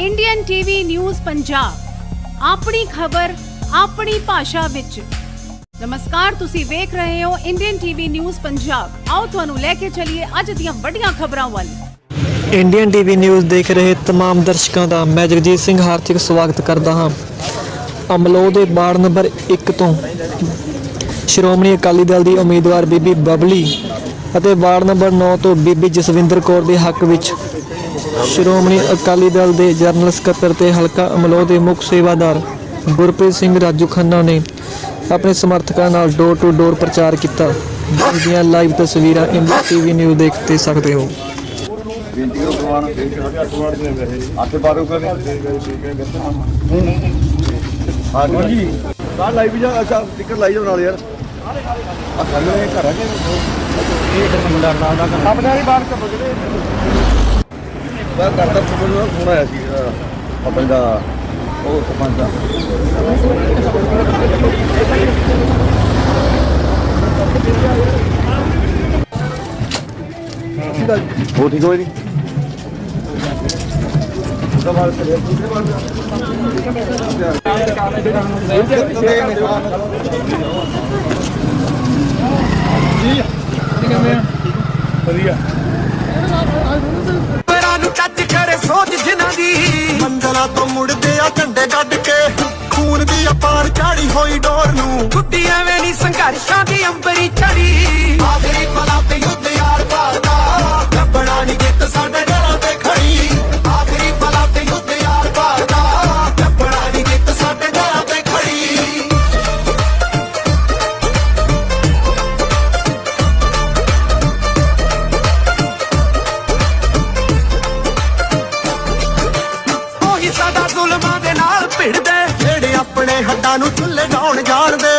Indian TV news Punjab ਆਪਣੀ ਖਬਰ ਆਪਣੀ ਭਾਸ਼ਾ ਵਿੱਚ ਨਮਸਕਾਰ ਤੁਸੀਂ ਵੇਖ ਰਹੇ ਹੋ ਇੰਡੀਅਨ ਟੀਵੀ ਨਿਊਜ਼ ਪੰਜਾਬ ਆਓ ਤੁਹਾਨੂੰ ਲੈ ਕੇ ਚੱਲੀਏ ਅੱਜ ਦੀਆਂ ਵੱਡੀਆਂ ਖਬਰਾਂ ਵੱਲ ਇੰਡੀਅਨ ਟੀਵੀ ਨਿਊਜ਼ ਦੇਖ ਰਹੇ तमाम ਦਰਸ਼ਕਾਂ ਦਾ ਮੈਂ ਜਗਜੀਤ ਸਿੰਘ ਹਾਰਦਿਕ ਸਵਾਗਤ ਕਰਦਾ ਹਾਂ ਅਮਲੋ ਦੇ ਵਾਰਡ ਨੰਬਰ 1 ਤੋਂ ਸ਼੍ਰੋਮਣੀ ਅਕਾਲੀ ਦਲ ਦੀ ਉਮੀਦਵਾਰ ਬੀਬੀ ਬਬਲੀ ਅਤੇ ਵਾਰਡ ਨੰਬਰ 9 ਤੋਂ ਬੀਬੀ ਜਸਵਿੰਦਰ ਕੌਰ ਦੇ ਹੱਕ ਵਿੱਚ ਸ਼੍ਰੋਮਣੀ ਅਕਾਲੀ ਦਲ ਦੇ ਜਨਰਲ ਸਕੱਤਰ ਤੇ ਹਲਕਾ ਅਮਲੋ ਦੇ ਮੁੱਖ ਸੇਵਾਦਾਰ ਗੁਰਪ੍ਰੀਤ ਸਿੰਘ ਰਾਜੂ ਖੰਨਾ ਨੇ ਆਪਣੇ ਸਮਰਥਕਾਂ ਨਾਲ ਡੋਰ ਟੂ ਡੋਰ ਪ੍ਰਚਾਰ ਕੀਤਾ। ਜਿਸ ਦੀਆਂ ਲਾਈਵ ਤਸਵੀਰਾਂ ਇੰਡੀਅਨ ਟੀਵੀ ਨਿਊਜ਼ ਦੇਖ ਤੇ ਸਕਦੇ ਹੋ। ਬੇਨਤੀ ਕਰੋ ਪ੍ਰਵਾਨ ਹੱਥ ਬਾਰੋ ਕਰੇ ਹਾਂ ਜੀ। ਬਾਹਰ ਲਾਈ ਵੀ ਜਾ ਅੱਛਾ ਟਿਕਟ ਲਾਈ ਜਾ ਨਾਲ ਯਾਰ। ਆ ਥੱਲੇ ਘਰ ਆ ਕੇ ਇਹ ਇੱਕ ਮੁੰਡਾ ਨਾਲ ਦਾ ਆਪਣੇ ਵਾਲੀ ਬਾਹਰ ਕੱਪ ਜਿਹੜੇ। ਬਾਹਰ ਕਰਦਾ ਫੋਨ ਫੋਨ ਆਇਆ ਸੀ ਆਪਣੇ ਦਾ, ਉਹ ਸਰਪੰਚ ਦਾ ਹੋ ਠੀਕ ਹੋਈ ਨਹੀਂ ਪੈਰਾਂ ਮੰਜ਼ਲਾਂ ਤੋਂ ਮੁੜਦੇ ਆ ਝੰਡੇ ਗੱਡ ਕੇ। ਖੂਨ ਦੀ ਅਪਾਰ ਚਾੜੀ ਹੋਈ ਡੋਰ ਨੂੰ। ਗੁੱਡੀ ਐਵੇਂ ਨਹੀਂ ਸੰਘਰਸ਼ਾਂ ਦੀ ਅੰਬਰੀ ਚੜੀ ਸਾਡਾ ਦੇ ਨਾਲ ਭਿੜਦੇ ਜਿਹੜੇ ਆਪਣੇ ਹੱਡਾਂ ਨੂੰ ਚੁੱਲ੍ਹੇ ਡਾਉਣ ਜਾਣਦੇ